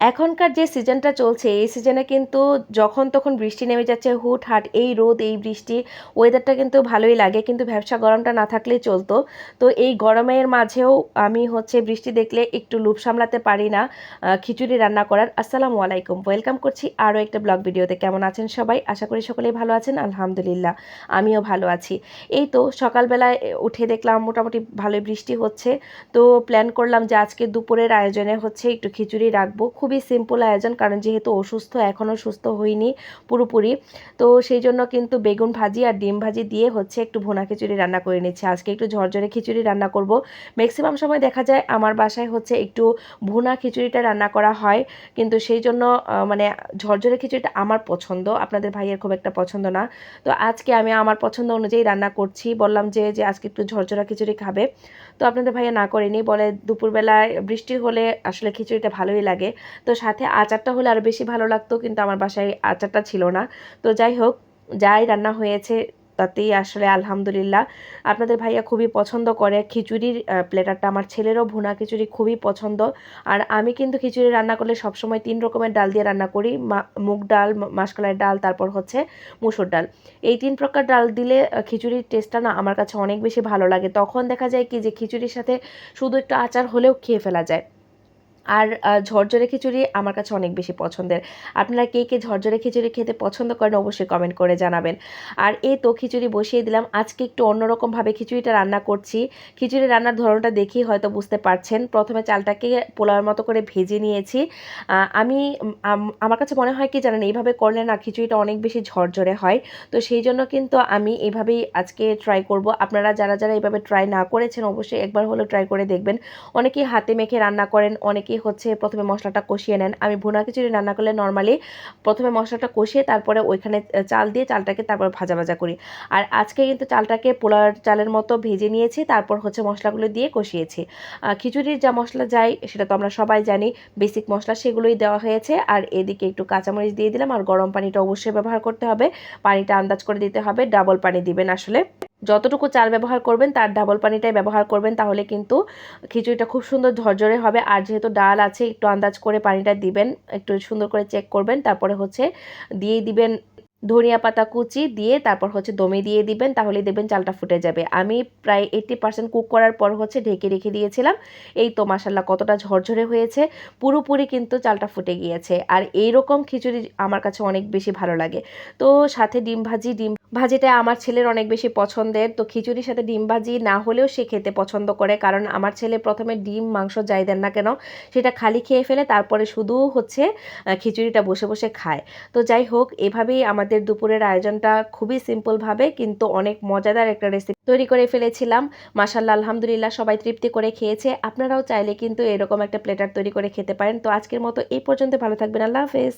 এখনকার যে সিজনটা চলছে, এই সিজনে কিন্তু যখন তখন বৃষ্টি নেমে যাচ্ছে হুট হাট এই রোদ, এই বৃষ্টি ওয়েদারটা কিন্তু ভালোই লাগে, কিন্তু ব্যবসা গরমটা না থাকলেই চলতো। তো এই গরমের মাঝেও আমি হচ্ছে বৃষ্টি দেখলে একটু লুপ সামলাতে পারি না খিচুড়ি রান্না করার। আসসালামু আলাইকুম। ওয়েলকাম করছি আরও একটা ব্লগ ভিডিওতে। কেমন আছেন সবাই? আশা করি সকলেই ভালো আছেন। আলহামদুলিল্লাহ, আমিও ভালো আছি। এই তো সকালবেলায় উঠে দেখলাম মোটামুটি ভালোই বৃষ্টি হচ্ছে। তো প্ল্যান করলাম যে আজকে দুপুরের আয়োজনে হচ্ছে একটু খিচুড়ি রাখব। খুবই সিম্পল আয়োজন, কারণ যেহেতু অসুস্থ, এখনও সুস্থ হইনি পুরোপুরি। তো সেই জন্য কিন্তু বেগুন ভাজি আর ডিম ভাজি দিয়ে হচ্ছে একটু ভোনা খিচুড়ি রান্না করে নিচ্ছি। আজকে একটু ঝরঝরে খিচুড়ি রান্না করব। ম্যাক্সিমাম সময় দেখা যায় আমার বাসায় হচ্ছে একটু ভুনা খিচুড়িটা রান্না করা হয়। কিন্তু সেই জন্য মানে ঝরঝরে খিচুড়িটা আমার পছন্দ। আপনাদের ভাইয়ের খুব একটা পছন্দ না। তো আজকে আমি আমার পছন্দ অনুযায়ী রান্না করছি। বললাম যে যে আজকে একটু ঝরঝরা খিচুড়ি খাবে। তো আপনাদের ভাইয়া না করেনি বলে দুপুরবেলায় বৃষ্টি হলে আসলে খিচুড়িটা ভালোই লাগে। তো সাথে আচারটা হলে আরও বেশি ভালো লাগতো, কিন্তু আমার বাসায় আচারটা ছিল না। তো যাই হোক, যাই রান্না হয়েছে তাতেই আসলে আলহামদুলিল্লাহ। আপনাদের ভাইয়া খুবই পছন্দ করে। খিচুড়ির প্লেটারটা আমার ছেলেরও ভুনা খিচুড়ি খুবই পছন্দ। আর আমি কিন্তু খিচুড়ি রান্না করলে সবসময় তিন রকমের ডাল দিয়ে রান্না করি। মুগ ডাল মাসকলাই ডাল, তারপর হচ্ছে মুসুর ডাল। এই তিন প্রকার ডাল দিলে খিচুড়ির টেস্টটা না আমার কাছে অনেক বেশি ভালো লাগে। তখন দেখা যায় কি যে খিচুড়ির সাথে শুধু একটু আচার হলেও খেয়ে ফেলা যায়। আর ঝরঝরে খিচুড়ি আমার কাছে অনেক বেশি পছন্দের। আপনারা কে কে ঝরঝরে খিচুড়ি খেতে পছন্দ করেন অবশ্যই কমেন্ট করে জানাবেন। আর এই তো খিচুড়ি বসিয়ে দিলাম। আজকে একটু অন্যরকমভাবে খিচুড়িটা রান্না করছি। খিচুড়ি রান্নার ধরনটা দেখেই হয়তো বুঝতে পারছেন। প্রথমে চালটাকে পোলাওয়ের মতো করে ভেজে নিয়েছি। আমি আমার কাছে মনে হয় কি জানেন, এইভাবে করলে না খিচুড়িটা অনেক বেশি ঝরঝরে হয়। তো সেই জন্য কিন্তু আমি এইভাবেই আজকে ট্রাই করব। আপনারা যারা যারা এইভাবে ট্রাই না করেছেন, অবশ্যই একবার হলেও ট্রাই করে দেখবেন। অনেকেই হাতে মেখে রান্না করেন, অনেকেই হচ্ছে প্রথমে মশলাটা কষিয়ে নেন। আমি ভুনা খিচুড়ি রান্না করলে নর্মালি প্রথমে মশলাটা কষিয়ে তারপরে ওইখানে চাল দিয়ে চালটাকে তারপর ভাজা ভাজা করি। আর আজকে কিন্তু চালটাকে পোলার চালের মতো ভেজে নিয়েছি, তারপর হচ্ছে মশলাগুলো দিয়ে কষিয়েছি। খিচুড়ির যা মশলা যায়, সেটা তো আমরা সবাই জানি বেসিক মশলা সেগুলোই দেওয়া হয়েছে। আর এদিকে একটু কাঁচামরিচ দিয়ে দিলাম, আর গরম পানিটা অবশ্যই ব্যবহার করতে হবে। পানিটা আন্দাজ করে দিতে হবে ডাবল পানি দিবেন আসলে। যতটুকু চাল ব্যবহার করবেন, তার ডাবল পানিটাই ব্যবহার করবেন, তাহলে কিন্তু খিচুড়িটা খুব সুন্দর ঝরঝরে হবে। আর যেহেতু ডাল আছে, একটু আন্দাজ করে পানিটা দিবেন, একটু সুন্দর করে চেক করবেন, তারপরে হচ্ছে দিয়ে দিবেন ধনিয়া পাতা কুচি দিয়ে তারপর হচ্ছে দমে দিয়ে দিবেন তাহলে দেখবেন চালটা ফুটে যাবে। আমি প্রায় এইট্টি পার্সেন্ট কুক করার পর হচ্ছে ঢেকে রেখে দিয়েছিলাম। এই তো মাসাল্লাহ কতটা ঝরঝরে হয়েছে, পুরোপুরি কিন্তু চালটা ফুটে গিয়েছে। আর এই রকম খিচুড়ি আমার কাছে অনেক বেশি ভালো লাগে। তো সাথে ডিম ভাজি, ডিম ভাজিটা আমার ছেলের অনেক বেশি পছন্দের। তো খিচুড়ির সাথে ডিম ভাজি না হলেও সে খেতে পছন্দ করে। কারণ আমার ছেলে প্রথমে ডিম, মাংস যাই দেন না কেন, সেটা খালি খেয়ে ফেলে, তারপরে শুধু হচ্ছে খিচুড়িটা বসে বসে খায়। তো যাই হোক, এভাবেই আমাদের দুপুরের আয়োজনটা খুবই সিম্পলভাবে কিন্তু অনেক মজাদার একটা রেসিপি তৈরি করে ফেলেছিলাম। মাসাল্লাহ আলহামদুলিল্লাহ সবাই তৃপ্তি করে খেয়েছে। আপনারাও চাইলে কিন্তু এরকম একটা প্লেটার তৈরি করে খেতে পারেন। তো আজকের মতো এই পর্যন্ত। ভালো থাকবেন। আল্লাহ হাফেজ।